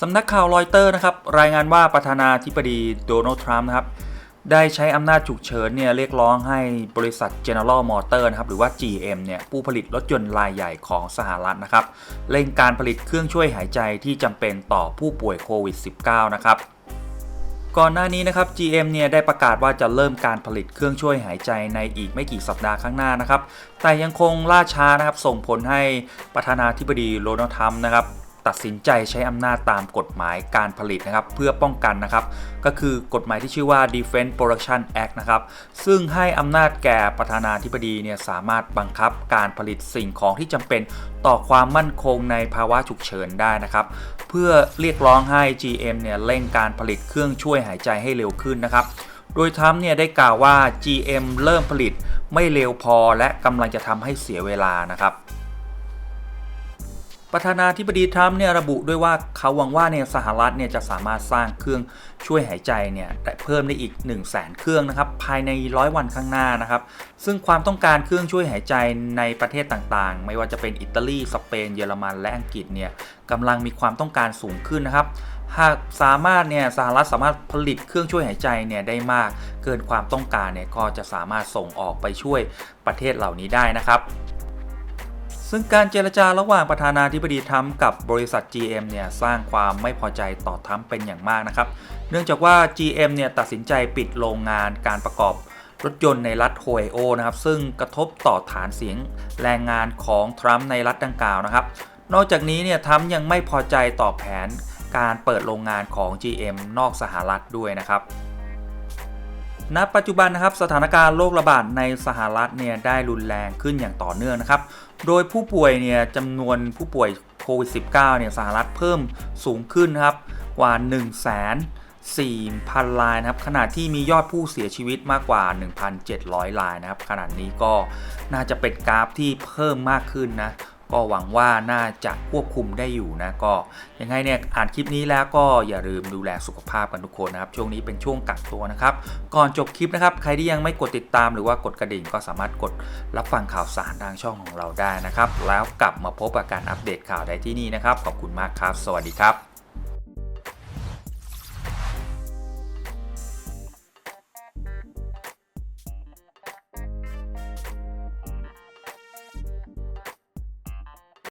สำนักข่าวรอยเตอร์นะครับรายงานว่าประธานาธิบดีโดนัลด์ทรัมป์นะครับได้ใช้อำนาจฉุกเฉินเนี่ยเรียกร้องให้บริษัท General Motors นะครับหรือว่า GM เนี่ยผู้ผลิตรถยนต์รายใหญ่ของสหรัฐนะครับเร่งการผลิตเครื่องช่วยหายใจที่จำเป็นต่อผู้ป่วยโควิด -19 นะครับก่อนหน้านี้นะครับ GM เนี่ยได้ประกาศว่าจะเริ่มการผลิตเครื่องช่วยหายใจในอีกไม่กี่สัปดาห์ข้างหน้านะครับ แต่ยังคงล่าช้านะครับ ส่งผลให้ประธานาธิบดีโดนัลด์ทรัมป์นะครับ ตัดสินใจใช้อำนาจตามกฎหมายการผลิตนะครับ เพื่อป้องกันนะครับ ก็คือกฎหมายที่ชื่อว่า Defense Production Act นะครับ ซึ่งให้อำนาจแก่ประธานาธิบดีเนี่ยสามารถบังคับการผลิตสิ่งของที่จำเป็นต่อความมั่นคงในภาวะฉุกเฉินได้นะครับ เพื่อเรียกร้องให้ GM เนี่ยเร่งการผลิตเครื่องช่วยหายใจให้เร็วขึ้นนะครับโดยทรัมเนี่ยได้กล่าวว่า GM เริ่มผลิตไม่เร็วพอและกำลังจะทำให้เสียเวลานะครับ ประธานาธิบดีทรัมป์เนี่ยระบุด้วยว่าเขาหวังว่าเนี่ยสหรัฐเนี่ยจะสามารถสร้างเครื่องช่วยหายใจเนี่ยได้เพิ่มได้อีก 1 0 0 0 0แสนเครื่องนะครับภายในร้อยวันข้างหน้านะครับซึ่งความต้องการเครื่องช่วยหายใจในประเทศต่างๆ ไม่ว่าจะเป็นอิตาลีสเปน เยอรมันและอังกฤษเนี่ยกำลังมีความต้องการสูงขึ้นนะครับหากสามารถเนี่ยสหรัฐสามารถผลิตเครื่องช่วยหายใจเนี่ยได้มาก เกินความต้องการเนี่ยก็จะสามารถส่งออกไปช่วยประเทศเหล่านี้ได้นะครับ ซึ่งการเจรจาระหว่างประธานาธิบดีทรัมป์กับบริษัท GM เนี่ยสร้างความไม่พอใจต่อทรัมป์เป็นอย่างมากนะครับ เนื่องจากว่า GM เนี่ยตัดสินใจปิดโรงงานการประกอบรถยนต์ในรัฐโฮไอโอนะครับ ซึ่งกระทบต่อฐานเสียงแรงงานของทรัมป์ในรัฐดังกล่าวนะครับ นอกจากนี้เนี่ยทรัมป์ยังไม่พอใจต่อแผนการเปิดโรงงานของ GM นอกสหรัฐด้วยนะครับ ณปัจจุบันนะครับสถานการณ์โรคระบาดในสหรัฐเนี่ยได้รุนแรงขึ้นอย่างต่อเนื่องนะครับ โดยผู้ป่วยเนี่ยจำนวนผู้ป่วยโควิด -19 เนี่ยสหรัฐเพิ่มสูงขึ้นครับกว่า1 4 0 0 0 รายนะครับขณะที่มียอดผู้เสียชีวิตมากกว่า 1,700 รายนะครับขณะนี้ก็น่าจะเป็นกราฟที่เพิ่มมากขึ้นนะ ก็หวังว่าน่าจะควบคุมได้อยู่นะก็ยังไงเนี่ยอ่านคลิปนี้แล้วก็อย่าลืมดูแลสุขภาพกันทุกคนนะครับ ช่วงนี้เป็นช่วงกักตัวนะครับ ก่อนจบคลิปนะครับ ใครที่ยังไม่กดติดตามหรือว่ากดกระดิ่งก็สามารถกดรับฟังข่าวสารทางช่องของเราได้นะครับ แล้วกลับมาพบกับการอัปเดตข่าวได้ที่นี่นะครับ ขอบคุณมากครับ สวัสดีครับ